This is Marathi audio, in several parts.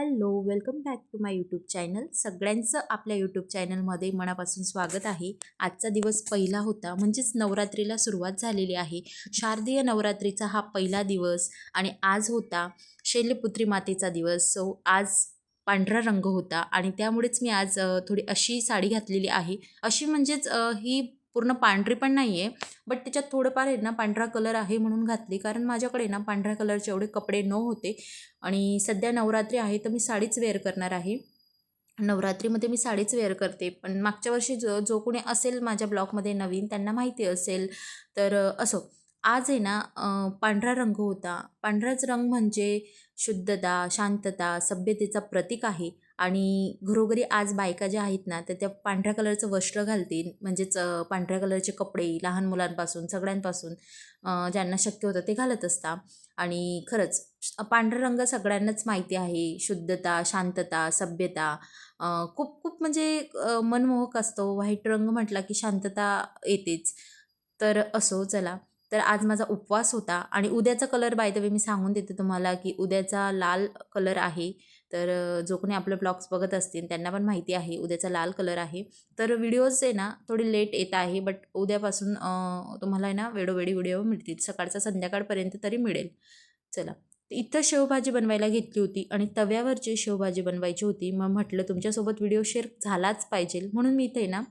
Hello welcome back to my YouTube channel. सगळ्यांचं आपल्या यूट्यूब चॅनलमध्ये मनापासून स्वागत आहे. आजचा दिवस पहिला होता म्हणजेच नवरात्रीला सुरुवात झालेली आहे. शारदीय नवरात्रीचा हा पहिला दिवस आणि आज होता शैल्यपुत्री मातेचा दिवस. सो आज पांढरा रंग होता आणि त्यामुळेच मी आज थोडी अशी साडी घातलेली आहे. अशी म्हणजेच ही पूर्ण पांढरी पण नाही आहे बट त्याच्यात थोडंफार आहे ना पांढरा कलर आहे म्हणून घातली. कारण माझ्याकडे ना पांढऱ्या कलरचे एवढे कपडे न होते आणि सध्या नवरात्री आहे तर मी साडीच वेअर करणार आहे. नवरात्रीमध्ये मी साडीच वेअर करते. पण मागच्या वर्षी जो जो कोणी असेल माझ्या ब्लॉगमध्ये नवीन त्यांना माहिती असेल. तर असो. आज आहे ना पांढरा रंग होता. पांढराच रंग म्हणजे शुद्धता शांतता सभ्यतेचा प्रतीक आहे. आणि घरोघरी आज बायका ज्या आहेत ना तर त्या पांढऱ्या कलरचं वस्त्र घालतील. म्हणजेच पांढऱ्या कलरचे कपडे लहान मुलांपासून सगळ्यांपासून ज्यांना शक्य होतं ते घालत असता. आणि खरंच पांढरा रंग सगळ्यांनाच माहिती आहे. शुद्धता शांतता सभ्यता खूप खूप म्हणजे मनमोहक असतो. व्हाईट रंग म्हटला की शांतता येतेच. तर असो चला. तर आज माझा उपवास होता. आणि उद्याचा कलर बाय द वे मी सांगून देते तुम्हाला की उद्याचा लाल कलर आहे. तर जो कोणी आपले ब्लॉग्स बघत असतील त्यांना पण माहिती आहे उद्याचा लाल कलर आहे. तर व्हिडिओज आहे ना थोडी लेट येत आहे बट उद्यापासून तुम्हाला आहे ना वेळोवेळी व्हिडिओ मिळतील. सकाळचा संध्याकाळपर्यंत तरी मिळेल. चला. तर इथं शेवभाजी बनवायला घेतली होती आणि तव्यावरची शेवभाजी बनवायची होती मग म्हटलं तुमच्यासोबत व्हिडिओ शेअर झालाच पाहिजे. म्हणून मी इथे ना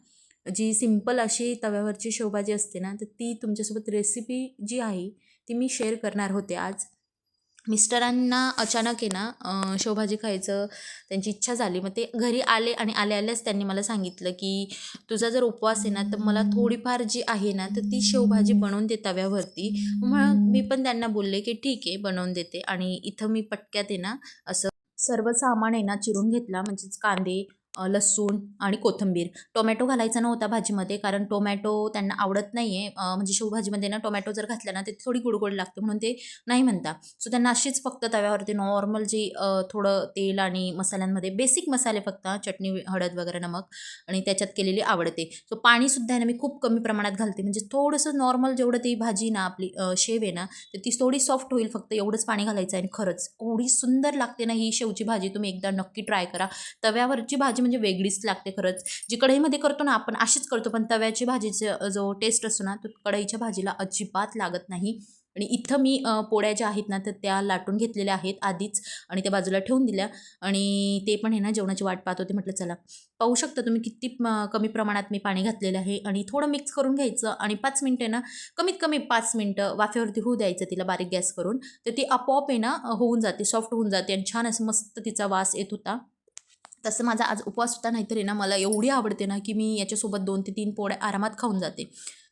जी सिंपल अशी तव्यावरची शेवभाजी असते ना तर ती तुमच्यासोबत रेसिपी जी आहे ती मी शेअर करणार होते आज. मिस्टरांना अचानक आहे ना शेवभाजी खायचं त्यांची इच्छा झाली. मग ते घरी आले आणि आले आल्याच त्यांनी मला सांगितलं की तुझा जर उपवास आहे ना तर मला थोडीफार जी आहे ना तर ती शेवभाजी बनवून दे तव्यावरती मग मी पण त्यांना बोलले की ठीक आहे बनवून देते. आणि इथं मी पटक्यात आहे ना असं सर्व सामान आहे ना चिरून घेतला. म्हणजेच कांदे लसूण आणि कोथिंबीर. टोमॅटो घालायचा नव्हता भाजीमध्ये कारण टोमॅटो त्यांना आवडत नाही आहे म्हणजे शेवभाजीमध्ये ना टोमॅटो जर घातला ना ते थोडी गुडगुड लागते म्हणून ते नाही म्हणता. सो त्यांना अशीच फक्त तव्यावरती नॉर्मल जी थोडं तेल आणि मसाल्यांमध्ये बेसिक मसाले फक्त चटणी हळद वगैरे नमक आणि त्याच्यात केलेली आवडते. सो पाणीसुद्धा आहे ना मी खूप कमी प्रमाणात घालते. म्हणजे थोडंसं नॉर्मल जेवढं ती भाजी ना आपली शेव आहे ना तर ती थोडी सॉफ्ट होईल फक्त एवढंच पाणी घालायचं आहे आणि खरंच एवढी सुंदर लागते ना ही शेवची भाजी तुम्ही एकदा नक्की ट्राय करा. तव्यावरची भाजी म्हणजे म्हणजे वेगळीच लागते खरंच. जी कढईमध्ये करतो ना आपण अशीच करतो. पण तव्याची भाजीचा जो टेस्ट असतो ना तो कढईच्या भाजीला अजिबात लागत नाही. आणि इथं मी पोळ्या ज्या आहेत ना तर त्या लाटून घेतलेल्या आहेत आधीच आणि त्या बाजूला ठेवून दिल्या. आणि ते पण आहे ना जेवणाची वाट पाहत होते म्हटलं चला. पाहू शकता तुम्ही किती कमी प्रमाणात मी पाणी घातलेलं आहे. आणि थोडं मिक्स करून घ्यायचं आणि पाच मिनटं आहे ना कमीत कमी पाच मिनटं वाफेवरती होऊ द्यायचं तिला बारीक गॅस करून. तर ती आपोआप आहे ना होऊन जाते सॉफ्ट होऊन जाते आणि छान असं मस्त तिचा वास येत होता. तसं माझा आज उपवास होता नाहीतरी ना मला एवढी आवडते ना की मी याच्यासोबत दोन ते तीन पोळ्या आरामात खाऊन जाते.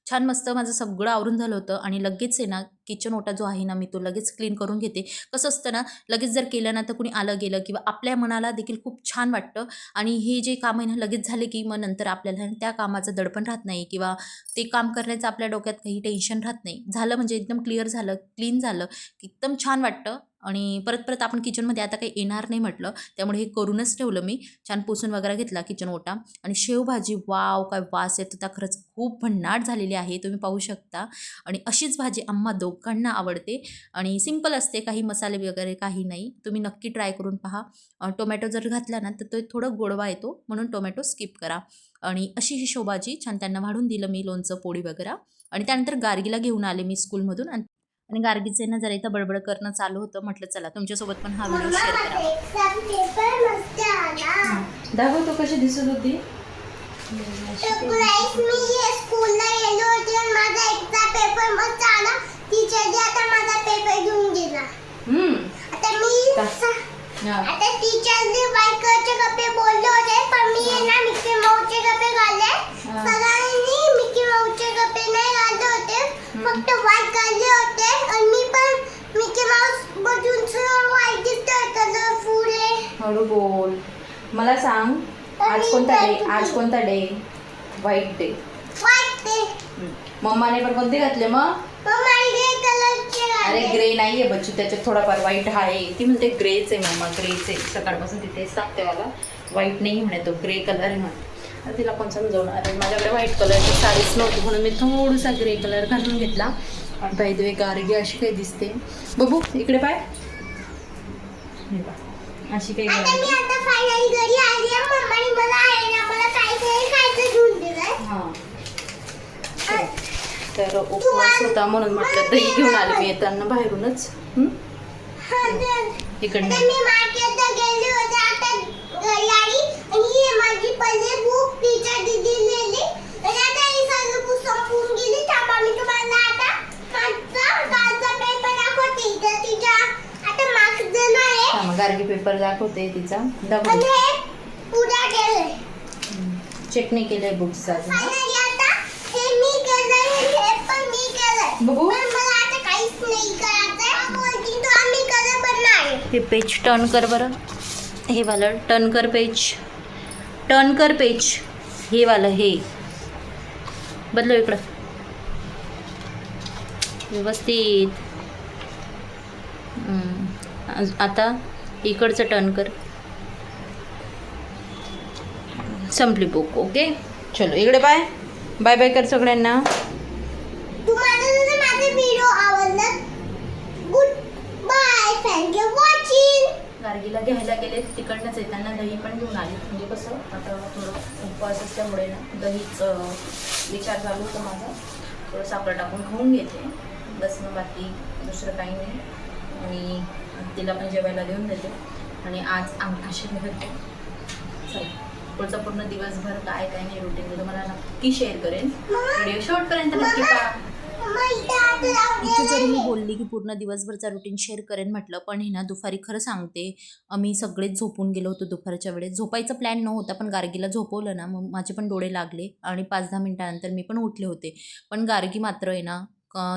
छान मस्त माझं सगळं आवरून झालं होतं आणि लगेच आहे ना किचन ओटा जो आहे ना मी तो लगेच क्लीन करून घेते. कसं असतं ना लगेच जर केलं ना तर कुणी आलं गेलं किंवा आपल्या मनाला देखील खूप छान वाटतं. आणि हे जे काम आहे ना लगेच झाले की मग नंतर आपल्याला त्या कामाचं दडपण राहत नाही किंवा ते काम करण्याचं आपल्या डोक्यात काही टेन्शन राहत नाही. झालं म्हणजे एकदम क्लिअर झालं क्लीन झालं एकदम छान वाटतं. आणि परत परत आपण किचनमध्ये आता काही येणार नाही म्हटलं त्यामुळे हे करूनच ठेवलं मी. छान पुसून वगैरे घेतला किचन ओटा. आणि शेवभाजी वाव काय वास येत होता खरंच खूप भन्नाट झालेली आहे तुम्ही पाहू शकता. आणि अशीच भाजी आम्हा दोघांना आवडते. आणि सिंपल असते काही मसाले वगैरे काही नाही. तुम्ही नक्की ट्राय करून पहा. टोमॅटो जर घातला ना तर तो थोडं गोडवा येतो म्हणून टोमॅटो स्किप करा. आणि अशी ही शेवभाजी छान त्यांना वाढून दिलं मी लोणचं पोळी वगैरे. आणि त्यानंतर गार्गीला घेऊन आले मी स्कूलमधून आणि आणि गार्गीचे ना जरा इथं बडबड करणं चालू होतं. म्हटलं चला तुमच्यासोबत पण हा व्हिडिओ शेअर करा. दाखव तो कशी दिसत होती. आता माझा पेपर घेऊन गेला. आता मी का? स- आता टीचरने व्हाईट कलरचे कपडे बोलले होते पण मी आहे ना मिकी माऊसचे कपडे घालले. सगळ्यांनी मिकी माऊसचे कपडे नाही घालले होते फक्त व्हाईट घालले होते आणि मी पण मिकी माऊस बघून व्हाईट दिसतोय कलरफुल आहे हळू बोल. मला सांग आज कोणता डे आज कोणता डे व्हाईट डे मम्माने पण कोणते घातले मग अरे ग्रे नाही आहे बच्चू त्याच्यात थोडाफार व्हाईट आहे. ती म्हणते ग्रेच आहे मम्मा ग्रेच आहे. सकाळपासून तिथे सांगते मला. व्हाईट नाही म्हणे तो ग्रे कलर आहे म्हणे. तिला पण समजवणार आहे? माझ्याकडे व्हाईट कलरची साडीच नव्हती म्हणून मी थोडासा ग्रे कलर घालून घेतला. आणि बाय द वे गार्गी अशी काही दिसते. बघू इकडे पाय. अशी काही आता मी आता फायनली घरी आली आहे. मम्माने मला आहे ना मला काय काय खायचं घेऊन दिलंय. हां. तर उपवास होता म्हणून म्हटलं दही घेऊन आले मी येताना बाहेरूनच. हं? हा, तर- इकडनं. तर मी मार्केटला गेले होते. आता घरी आली आणि ही माझी पहिली बुक टीचर दीदी नेली आणि आता ही सगळी बुक संपून गेली थांबा मी तुम्हाला आता कालचा कालचा पेपर दाखवते तर तिच्या आता मार्क्स देणं आहे हा मग गार्गी पेपर दाखवते तिचा आणि दाखवते हे पुरा केलंय चेक नाही केलंय बुक्स अजून फायनली आता हे मी केलंय आणि हे पण मी केलंय बघू. पण मला आता काहीच नाही करायचंय. बोलतील तो आम्ही कलर पण नाही. हे पेज टर्न कर बरं. हे वालं टर्न कर पेज. टर्न कर पेज. हे वालं हे. बदलो इकडं. व्यवस्थित. आता इकडचं टर्न कर. संपली बुक ओके चलो इकडे बाय बाय बाय कर सगळ्यांना. तुम्हाला जर माझा व्हिडिओ आवडला good bye thank you watching गार्गीला घ्यायला गेले तिकडनंच येताना दही पण घेऊन आली. म्हणजे कसं आता थोडं उपवास असल्यामुळे ना दहीच विचार चालू होता माझा. थोडं साखर टाकून खाऊन घेते. बस मग बाकी दुसरं काही नाही. आणि तिला पण जेवायला देऊन देते. आणि आज अंगठाशी भरते चला पुढचा पूर्ण दिवसभर काय काय नाही रुटीन मी तुम्हाला नक्की शेअर करेन. व्हिडिओ शेवटपर्यंत नक्की इथे जरी मी बोलली की पूर्ण दिवसभरचा रुटीन शेअर करेन म्हटलं पण हे ना दुपारी खरं सांगते आम्ही सगळेच झोपून गेलो होतो दुपारच्या वेळेस. झोपायचा प्लॅन नव्हता पण गार्गीला झोपवलं ना मग माझे पण डोळे लागले. आणि पाच दहा मिनिटानंतर मी पण उठले होते. पण गार्गी मात्र आहे ना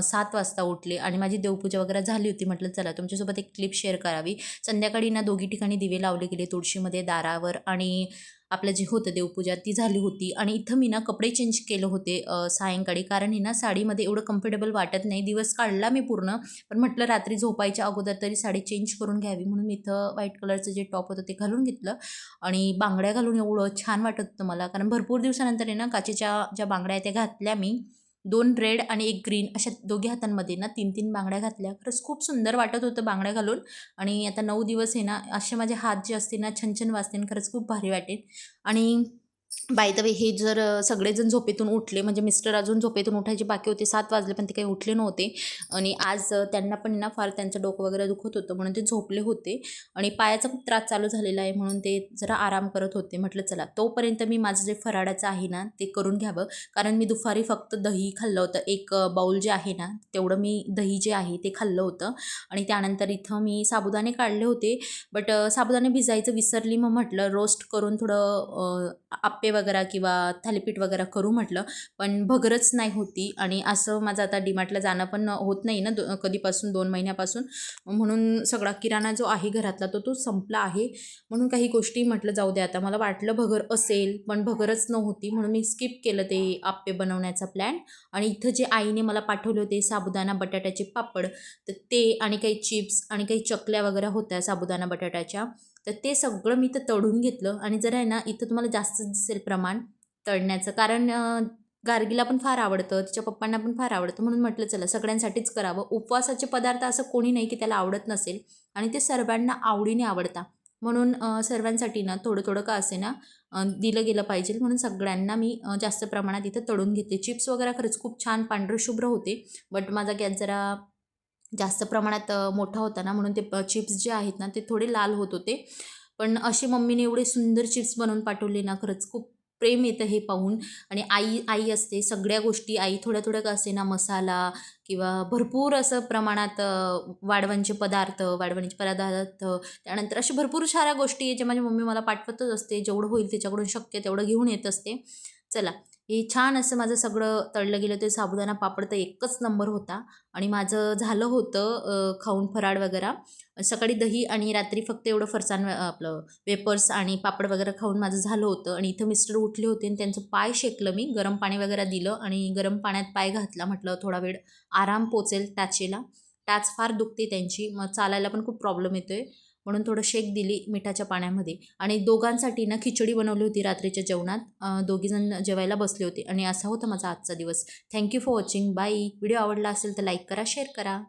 सात वाजता उठले आणि माझी देवपूजा वगैरे झाली होती म्हटलं चला तुमच्यासोबत एक क्लिप शेअर करावी. संध्याकाळी ना दोघी ठिकाणी दिवे लावले गेले तुळशीमध्ये दारावर आणि आपलं जे होतं देवपूजा ती झाली होती. आणि इथं मी ना कपडे चेंज केले होते सायंकाळी. कारण हे ना साडीमध्ये एवढं कम्फर्टेबल वाटत नाही. दिवस काढला मी पूर्ण पण म्हटलं रात्री झोपायच्या अगोदर तरी साडी चेंज करून घ्यावी. म्हणून मी इथं व्हाईट कलरचं जे टॉप होतं ते घालून घेतलं आणि बांगड्या घालून एवढं छान वाटत होतं मला. कारण भरपूर दिवसानंतर आहे ना काचेच्या ज्या बांगड्या आहेत त्या घातल्या मी. दोन रेड आणि एक ग्रीन अशा दोघी हातांमध्ये ना तीन तीन बांगड्या घातल्या. खरंच खूप सुंदर वाटत होतं बांगड्या घालून. आणि आता नऊ दिवस आहे ना असे माझे हात जे असते ना छान छान वाचतील खरंच खूप भारी वाटेल. आणि बाय द वे हे जर सगळेजण झोपेतून उठले म्हणजे मिस्टर अजून झोपेतून उठायचे बाकी होते सात वाजले पण ते काही उठले नव्हते. आणि आज त्यांना पण ना फार त्यांचं डोकं वगैरे दुखत होतं म्हणून ते झोपले होते. आणि पायाचा खूप त्रास चालू झालेला आहे म्हणून ते जरा आराम करत होते. म्हटलं चला तोपर्यंत मी माझं जे फराळाचं आहे ना ते करून घ्यावं. कारण मी दुपारी फक्त दही खाल्लं होतं. एक बाऊल जे आहे ना तेवढं मी दही जे आहे ते खाल्लं होतं. आणि त्यानंतर इथं मी साबुदाणे काढले होते. बट साबुदाणे भिजायचं विसरली मग म्हटलं रोस्ट करून थोडं आप्पे वगैरे किंवा थालीपीठ वगैरे करू म्हटलं पण भगरच नाही होती. आणि असं माझं आता डीमार्टला जाणं पण होत नाही ना दो कधीपासून दोन महिन्यापासून. म्हणून सगळा किराणा जो आहे घरातला तो तो संपला आहे. म्हणून काही गोष्टी म्हटलं जाऊ दे आता मला वाटलं भगर असेल पण भगरच नव्हती. म्हणून मी स्किप केलं ते आप्पे बनवण्याचा प्लॅन आणि इथं जे आईने मला पाठवले होते साबुदाणा बटाट्याचे पापड तर ते आणि काही चिप्स आणि काही चकल्या वगैरे होत्या साबुदाणा बटाट्याच्या. तर ते सगळं मी तर तळून घेतलं आणि जर आहे ना इथं तुम्हाला जास्त दिसेल प्रमाण तळण्याचं. कारण गार्गीला पण फार आवडतं तिच्या पप्पांना पण फार आवडतं. म्हणून म्हटलं चला सगळ्यांसाठीच करावं. उपवासाचे पदार्थ असं कोणी नाही की त्याला आवडत नसेल आणि ते सर्वांना आवडीने आवडता. म्हणून सर्वांसाठी ना थोडं थोडं का असे ना दिलं गेलं पाहिजे. म्हणून सगळ्यांना मी जास्त प्रमाणात इथं तळून घेते चिप्स वगैरे खरंच खूप छान पांढरं शुभ्र होते. बट माझा गॅस जरा जास्त प्रमाणात मोठा होता ना म्हणून ते चिप्स जे आहेत ना ते थोडे लाल होत होते. पण असे मम्मीने एवढे सुंदर चिप्स बनवून पाठवले ना खरंच खूप प्रेम येतं हे पाहून. आणि आई आई असते सगळ्या गोष्टी आई थोड्या थोड्या का असे ना मसाला किंवा भरपूर असं प्रमाणात वाढवणचे पदार्थ वाढवणीचे पदार्थ त्यानंतर अशा भरपूर साऱ्या गोष्टी आहे ज्या माझी मम्मी मला पाठवतच असते. जेवढं होईल त्याच्याकडून शक्य तेवढं घेऊन येत असते. चला हे छान असं माझं सगळं तळलं गेलं ते साबुदाणा पापड तर एकच नंबर होता. आणि माझं झालं होतं खाऊन फराळ वगैरे. सकाळी दही आणि रात्री फक्त एवढं फरसाण आपलं वेपर्स आणि पापड वगैरे खाऊन माझं झालं होतं. आणि इथं मिस्टर उठले होते आणि त्यांचं पाय शेकलं मी. गरम पाणी वगैरे दिलं आणि गरम पाण्यात पाय घातला म्हटलं थोडा वेळ आराम पोचेल टाचेला टाच फार दुखते त्यांची. मग चालायला पण खूप प्रॉब्लेम येतो आहे म्हणून थोडं शेक दिली मिठाच्या पाण्यामध्ये. आणि दोघांसाठी ना खिचडी बनवली होती रात्रीच्या जेवणात. दोघीजण जेवायला बसले होते. आणि असा होता माझा आजचा दिवस. Thank you for watching bye video आवडला असेल तर लाईक करा शेअर करा.